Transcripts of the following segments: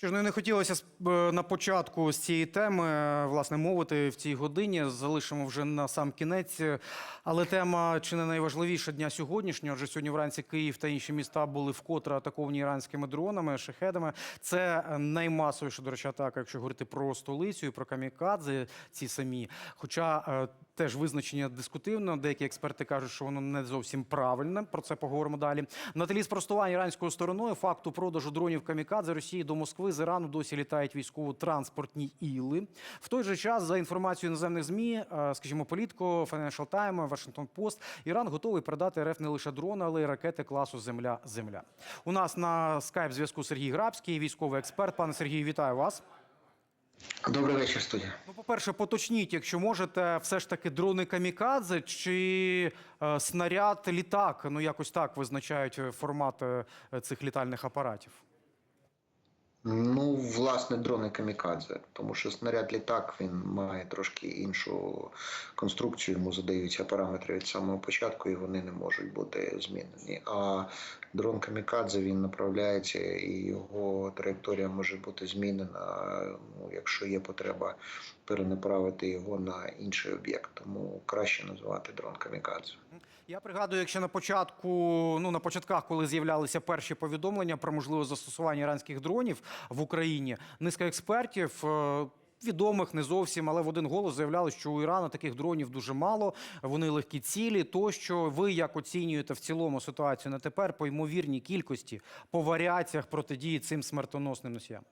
Що ж ну, не хотілося е, на початку з цієї теми е, власне мовити в цій годині. Залишимо вже на сам кінець. Але тема чи не найважливіша дня сьогоднішнього. Адже сьогодні вранці Київ та інші міста були вкотре атаковані іранськими дронами, шахедами. Це е, наймасовіша, до речі, атака, якщо говорити про столицю і про камікадзе, ці самі. Хоча теж визначення дискутивно. Деякі експерти кажуть, що воно не зовсім правильне. Про це поговоримо далі. На тлі спростування іранською стороною факту продажу дронів камікадзе Росії до Москви з Ірану досі літають військово-транспортні іли. В той же час, за інформацією іноземних змі, е, скажімо, Політко, Financial Times, Washington Post, Іран готовий передати РФ не лише дрони, але й ракети класу Земля-Земля. У нас на скайп зв'язку Сергій Грабський, військовий експерт. Пане Сергію, вітаю вас. Добрий вечір, студія. Ну, по-перше, поточніть, якщо можете, все ж таки дрони камікадзе чи е, снаряд літак. Ну якось так визначають е, формат е, цих літальних апаратів. Ну, власне, дрони камікадзе, тому що снаряд літак він має трошки іншу конструкцію, йому задаються параметри від самого початку, і вони не можуть бути змінені. А дрон камікадзе він направляється, і його траєкторія може бути змінена, ну, якщо є потреба перенаправити його на інший об'єкт. Тому краще називати дрон камікадзе. Я пригадую, якщо на початку, ну на початках, коли з'являлися перші повідомлення про можливе застосування іранських дронів в Україні, низка експертів. е, Відомих не зовсім, але в один голос заявляли, що у Ірана таких дронів дуже мало. Вони легкі цілі. Тощо ви як оцінюєте в цілому ситуацію на тепер по ймовірній кількості по варіаціях протидії цим смертоносним носіям?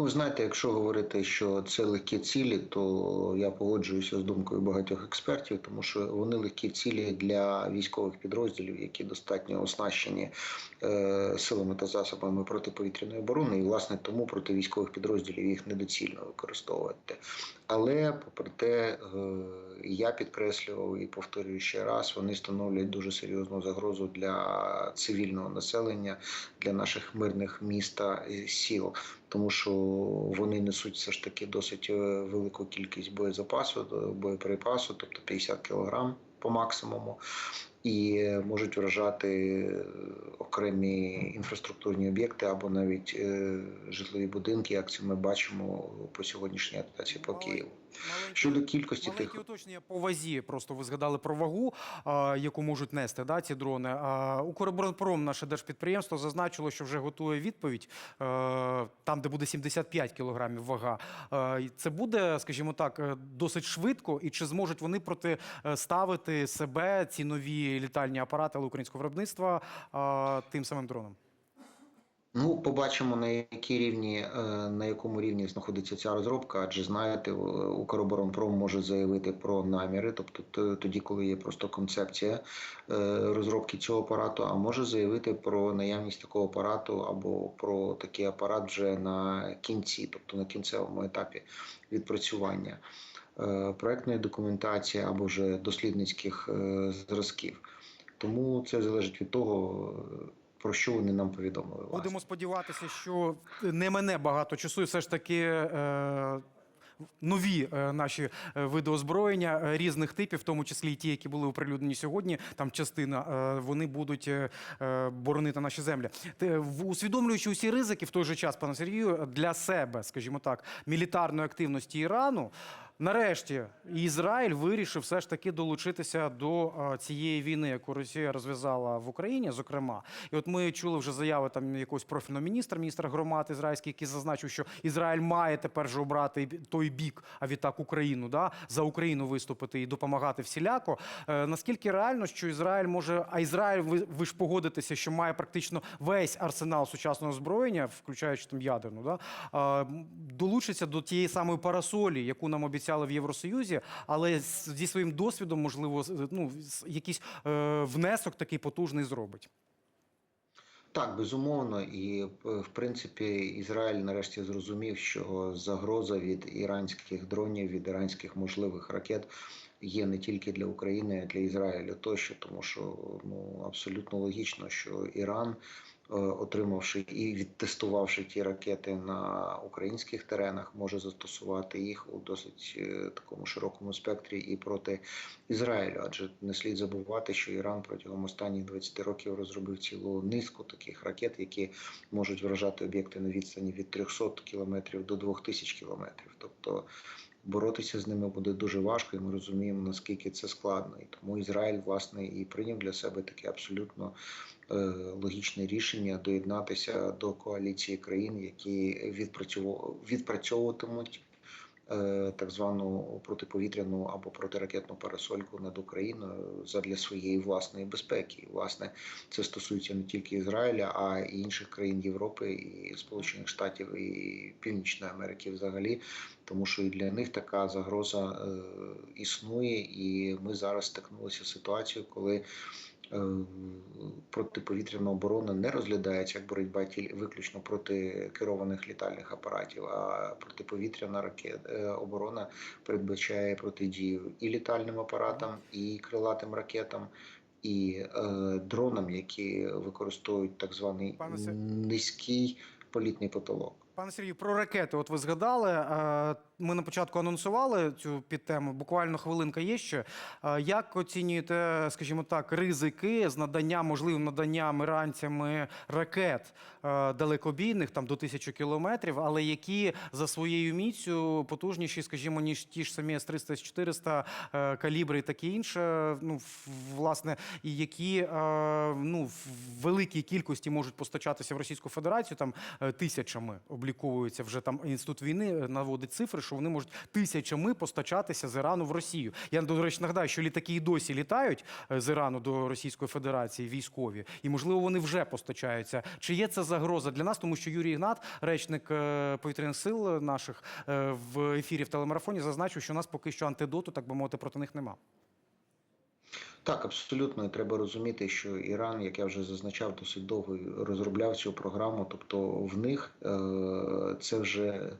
Ну, знаєте, якщо говорити, що це легкі цілі, то я погоджуюся з думкою багатьох експертів, тому що вони легкі цілі для військових підрозділів, які достатньо оснащені е, силами та засобами протиповітряної оборони, і власне тому проти військових підрозділів їх недоцільно використовувати. Але попри те, е, я підкреслював і повторюю ще раз, вони становлять дуже серйозну загрозу для цивільного населення, для наших мирних міст та сіл тому що вони несуть все ж таки досить е, велику кількість боєзапасу, е, боєприпасу, тобто 50 кг по максимуму, і можуть вражати е, окремі інфраструктурні об'єкти або навіть житлові будинки, як це ми бачимо по сьогоднішній атаці по Києву. Щодо кількості Маленькі тих уточнення по вазі. Просто ви згадали про вагу, а, яку можуть нести да, ці дрони. А, Укроборонпром, наше держпідприємство, зазначило, що вже готує відповідь е, там, де буде 75 кілограмів вага. Е, і Це буде, скажімо так, е, досить швидко. І чи зможуть вони протиставити себе ці нові літальні апарати але українського виробництва е, тим самим дроном? Ну, побачимо на якій рівні, е, на якому рівні знаходиться ця розробка, адже знаєте, Укроборонпром може заявити про наміри, тобто тоді, коли є просто концепція е, розробки цього апарату, а може заявити про наявність такого апарату або про такий апарат вже на кінці, тобто на кінцевому етапі відпрацювання е, проектної документації або вже дослідницьких зразків. Тому це залежить від того, про що вони нам повідомили. власне. Будемо сподіватися, що не мене багато часу, і все ж таки. Е... Нові е, наші е, види озброєння е, різних типів, в тому числі і ті, які були оприлюднені сьогодні. Там частина вони будуть боронити наші землі. Усвідомлюючи усі ризики в той же час, пане Сергію, для себе, скажімо так, мілітарної активності Ірану. Нарешті Ізраїль вирішив все ж таки долучитися до цієї війни, яку Росія розв'язала в Україні, зокрема. І от ми чули вже заяви там якогось профільного міністра, міністра громад ізраїльський, який зазначив, що Ізраїль має тепер же обрати той бік, а відтак Україну, да, за Україну виступити і допомагати всіляко. Е, наскільки реально, що Ізраїль може, а Ізраїль, ви, ви ж погодитеся, що має практично весь арсенал сучасного озброєння, включаючи там ядерну, да, долучиться до тієї самої парасолі, яку нам обіцяли в Євросоюзі, але зі своїм досвідом, можливо, ну, якийсь е, внесок такий потужний зробить. Так, безумовно, і е, в принципі Ізраїль нарешті зрозумів, що загроза від іранських дронів, від іранських можливих ракет є не тільки для України, а й для Ізраїля тощо, тому що ну абсолютно логічно, що Іран отримавши і відтестувавши ті ракети на українських теренах, може застосувати їх у досить е, такому широкому спектрі і проти Ізраїлю. Адже не слід забувати, що Іран протягом останніх 20 років розробив цілу низку таких ракет, які можуть вражати об'єкти на відстані від 300 кілометрів до 2000 кілометрів. Тобто боротися з ними буде дуже важко, і ми розуміємо, наскільки це складно. І тому Ізраїль, власне, і прийняв для себе таке абсолютно е, логічне рішення доєднатися до коаліції країн, які відпрацьову- відпрацьовуватимуть так звану протиповітряну або протиракетну парасольку над Україною задля своєї власної безпеки. Власне, це стосується не тільки Ізраїля, а й інших країн Європи, і Сполучених Штатів, і Північної Америки взагалі, тому що і для них така загроза е, існує, і ми зараз стикнулися з ситуацією, коли е, протиповітряна оборона не розглядається як боротьба виключно проти керованих літальних апаратів, а протиповітряна ракет е, оборона передбачає протидію і літальним апаратам, і крилатим ракетам. І е, дронам, які використовують так званий Пане низький політний потолок. Пане Сергію, про ракети. От ви згадали. Ми на початку анонсували цю підтему. Буквально хвилинка є ще. Як оцінюєте, скажімо так, ризики з наданням, можливим наданням іранцями ракет далекобійних, там до тисячі кілометрів, але які за своєю міцю потужніші, скажімо, ніж ті ж самі С-300, С-400, е, калібри і таке інше. Ну, власне, і які ну, в великій кількості можуть постачатися в Російську Федерацію, там е, тисячами обліковується вже там інститут війни наводить цифри, що вони можуть тисячами постачатися з Ірану в Росію. Я до речі нагадаю, що літаки і досі літають е, з Ірану до Російської Федерації військові, і можливо вони вже постачаються. Чи є це загроза для нас? Тому що Юрій Ігнат, речник е, повітряних сил наших, е, в ефірі в телемарафоні зазначив, що у нас поки що антидоту, так би мовити, проти них нема. Так, абсолютно, треба розуміти, що Іран, як я вже зазначав, досить довго розробляв цю програму. Тобто, в них це вже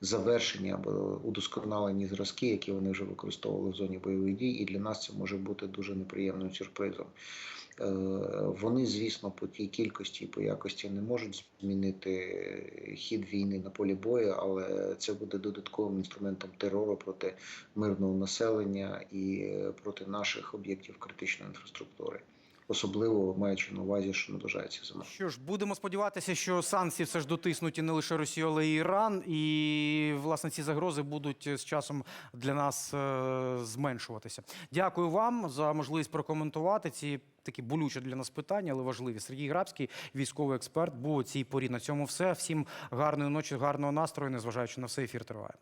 завершення або удосконалені зразки, які вони вже використовували в зоні бойових дій, і для нас це може бути дуже неприємним сюрпризом. Е, Вони, звісно, по тій кількості і по якості не можуть змінити хід війни на полі бою, але це буде додатковим інструментом терору проти мирного населення і е, проти наших об'єктів критичної інфраструктури, особливо маючи на увазі, що наближається зима. Що ж, будемо сподіватися, що санкції все ж дотиснуті не лише Росію, але й Іран, і власне ці загрози будуть з часом для нас е, зменшуватися. Дякую вам за можливість прокоментувати ці такі болючі для нас питання, але важливі. Сергій Грабський, військовий експерт, був у цій порі. На цьому все. Всім гарної ночі, гарного настрою, незважаючи на все, ефір триває.